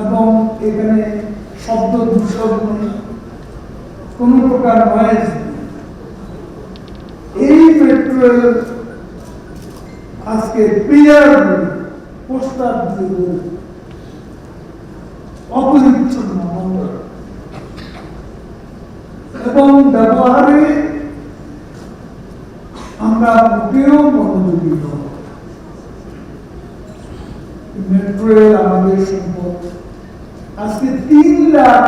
এবং এখানে শব্দ দূষণ নেই। কোনো প্রকার নয়েজ এই আজকে পোস্টার দিয়ে অপরিচ্ছন্ন এবং ব্যবহারে আমরা মোটেও মনোযোগী নই। মেট্রো আমাদের সম্পদ। তিন লাখ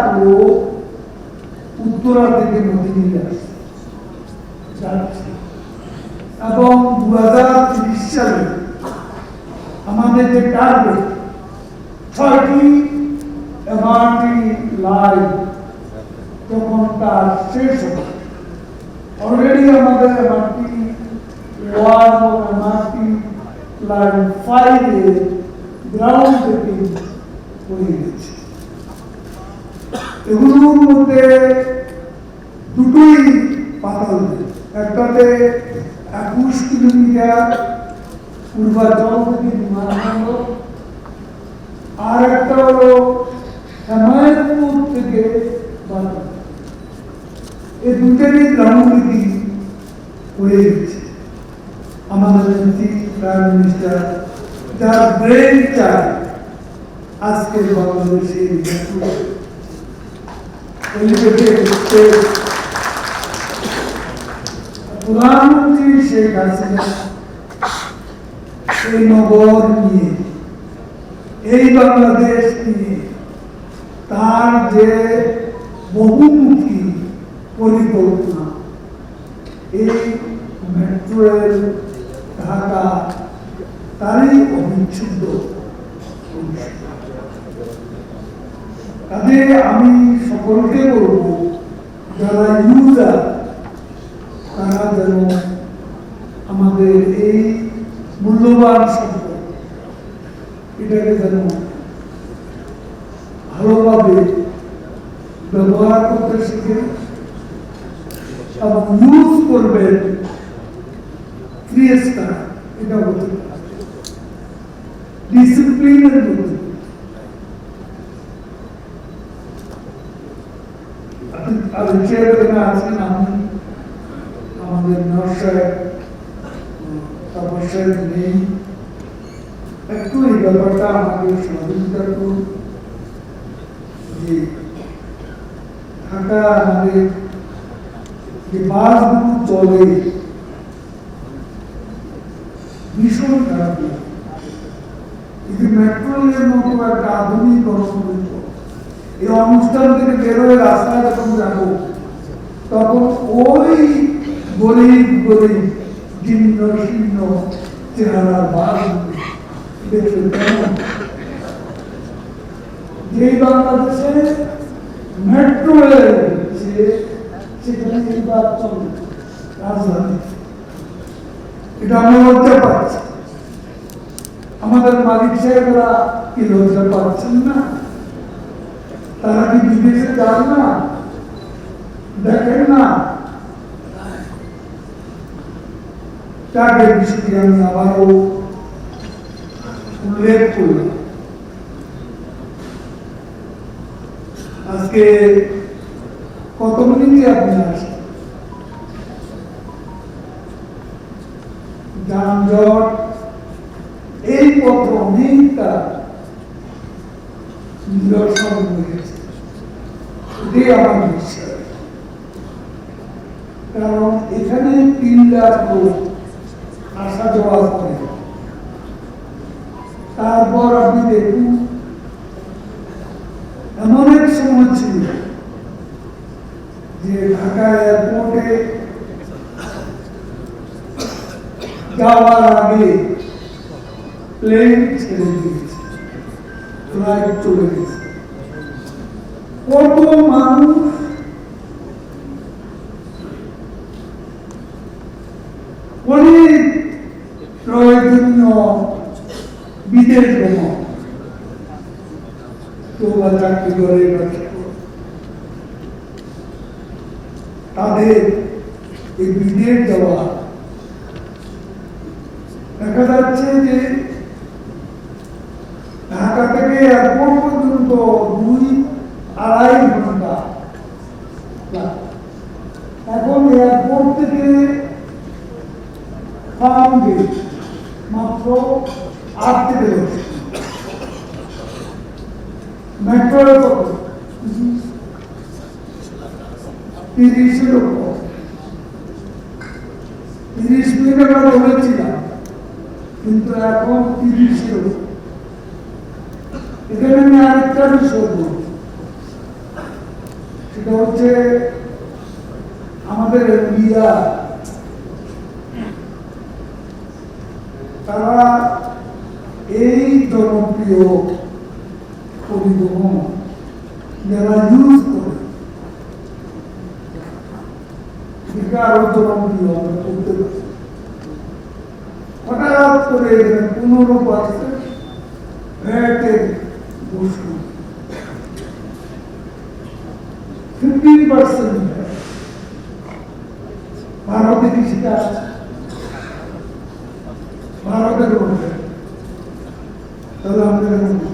উত্তরা থেকে আসছে। যাচ্ছে। এবং দু হাজার তিরিশ সালে আমাদের যে টার্গেট ছয়টি এমআরটি তখন তার শেষ হবে। অলরেডি আমাদের এমআরটি ওয়ান ও এমআরটি ফাইভে গ্রাউন্ড হয়ে গেছে। এগুলোর মধ্যে দুটোই পাতাল। একটাতে একুশ কিলোমিটার পূর্বাঞ্চল থেকে বিমানবন্দর আর একটা হলো হেমায়তপুর থেকে এই দুটারই গ্রামগুলি হয়ে গেছে। আমাদের প্রাইম মিনিস্টার, যার ব্রেন চায় আজকের বাংলাদেশে প্রধানমন্ত্রী শেখ হাসিনা এই নগর নিয়ে এই বাংলাদেশ নিয়ে তার যে বহুমুখী পরিকল্পনা, এই মেট্রো রেল ঢাকা, তারই অবিচ্ছেদ্য। কাজে আমি সকলকে বলব যারা ইউজার তারা যেন আমাদের এই মূল্যবান সম্পদ এটাকে যেন ভালোভাবে ব্যবহার করতে শিখে এবং ইউজ করবেন ক্রিয়েস্তা এটা বলতে ডিসিপ্লিনের মধ্যে আর চেয়ার আছেন আমি আমাদের নর্সায় তপস্যায় নেই একটু এই ব্যাপারটা আমাকে সহযোগিতা করুন যে ঢাকা আমাদের যে বাসগুলো চলে, ভীষণ খারাপ লাগে। যদি মেট্রো রেলের মতো একটা আধুনিক এই অনুষ্ঠান থেকে বেরোয় রাস্তায় যখন যাব, তখন ওই গরিব গরিব, জীর্ণ, শীর্ণ চেহারার বাস যেই বাংলাদেশে মেট্রো এটা আমরা আমাদের মালিক সাহেবরা কি লজ্জা পাচ্ছেন না। তারা কি বিদেশে যান না, দেখেন না। বিষয়টি আমি আবারও উল্লেখ করলাম। আজকে কত মিনিটে আপনি আসেন যানজট, এই পথ অনেকটা নিদর্শন হয়েছে এটাই আমার বিশ্বাস কারণ এখানে তিন লাখ লোক করে। তারপর আপনি দেখুন, এমন এক সময় ছিল যে ঢাকা এয়ারপোর্টে যাওয়ার আগে প্লেন ছেড়ে দিয়েছে। ফ্লাইট চলে গেছে। কত মানুষ অনেক প্রয়োজনীয় বিদেশ ভ্রমণ করে? তাদের এই বিদেশ যাওয়া দেখা যাচ্ছে যে ঢাকা থেকে এয়ারপোর্ট পর্যন্ত মেট্রো কত তিরিশের উপর তিরিশ মিনিট আমরা বলেছিলাম। কিন্তু এখন তিরিশের উপর এখানে আমি আরেকটা বিষয় বলব। সেটা হচ্ছে আমাদের ইন্ডিয়া তারা এই জনপ্রিয় পরিবহন যারা ইউজ করে এটা আরও জনপ্রিয় আমরা করতে পারি হঠাৎ করে এখানে পনেরো পার্সেন্ট ভ্যাটের ঘোষণা ফিফটিন পার্সেন্ট ভারতে কি সেটা আছে ভারতের মধ্যে তাহলে আমাদের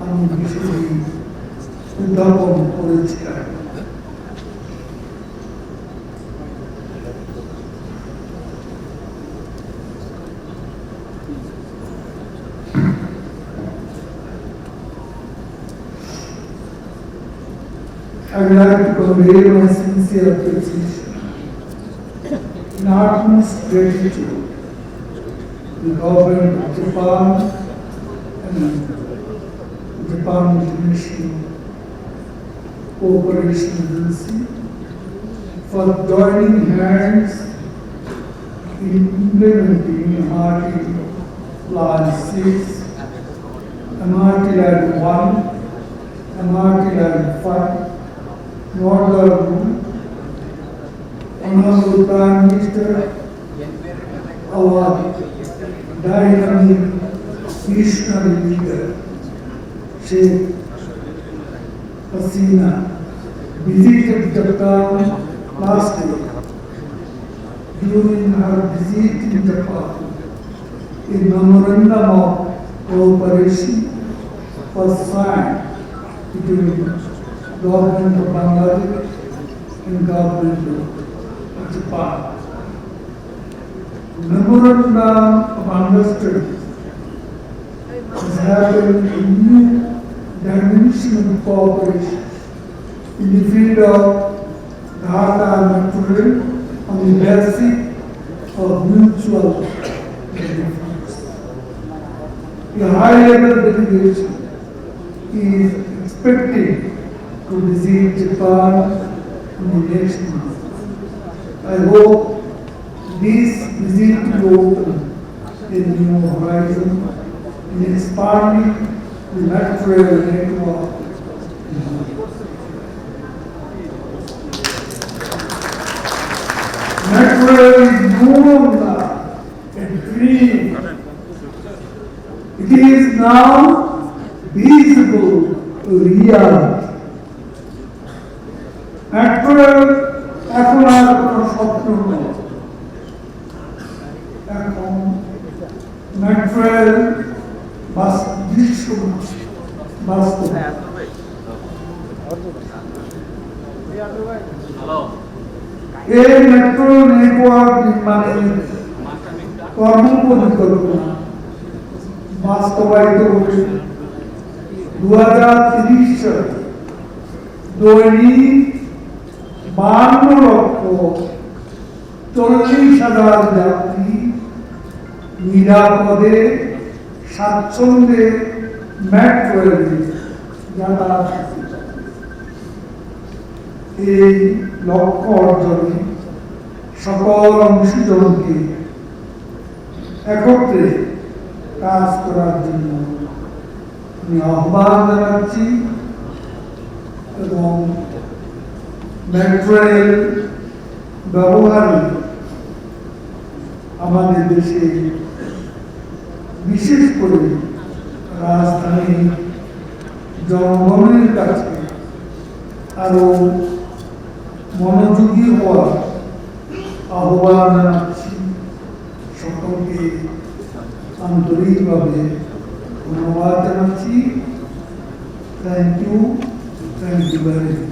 বৈঠক ছিল ওই বৈঠকে আমি বিষয়টি উদ্ভাবন করেছিলাম I would like to convey my sincere appreciation and utmost gratitude to the government of Japan and Japan International Cooperation Agency for joining hands in implementing MRT Plan 6, MRT Line 1, MRT Line 5, Northern Honorable Prime Minister, our dynamic visionary leader, چھ پسینہ، بزی جب جب کام پاس دے دیونی نہر بزی جب جب پاتو ای نمرنہ موت کو پریشی پس سائن۔ کتنی دور جنگ بنگا دے ان کا بلد جو اچھپا نمرنہ بانگا سٹڈی is happening in you. Dimension of cooperation in the field of data and material on the basis of mutual benefits. A high-level delegation is expected to visit Japan in the next month. I hope this visit will open a new horizon in expanding the natural network. Natural is no longer a dream. It is now visible reality. Natural এখন আর কোনো স্বপ্ন নয় এখন natural বাস দৃশ্য বাস্তব এই metro network নির্মাণের কর্ম বাস্তবায়িত হবে দু হাজার তিরিশ দৈনিক বান্ন লক্ষ চল্লিশ হাজার যাত্রী নিরাপদে স্বাচ্ছন্দ্যে করতে পারে। এই লক্ষ্য অর্জনে সকল অংশীজনকে একত্রে কাজ করার জন্য আমি আহ্বান জানাচ্ছি এবং মেট্রো রেল ব্যবহারে আমাদের দেশে বিশেষ করে রাজধানী জনগণের কাছে আরও মনোযোগী হওয়ার আহ্বান জানাচ্ছি সকলকে আন্তরিকভাবে ধন্যবাদ জানাচ্ছি। Thank you thank you very much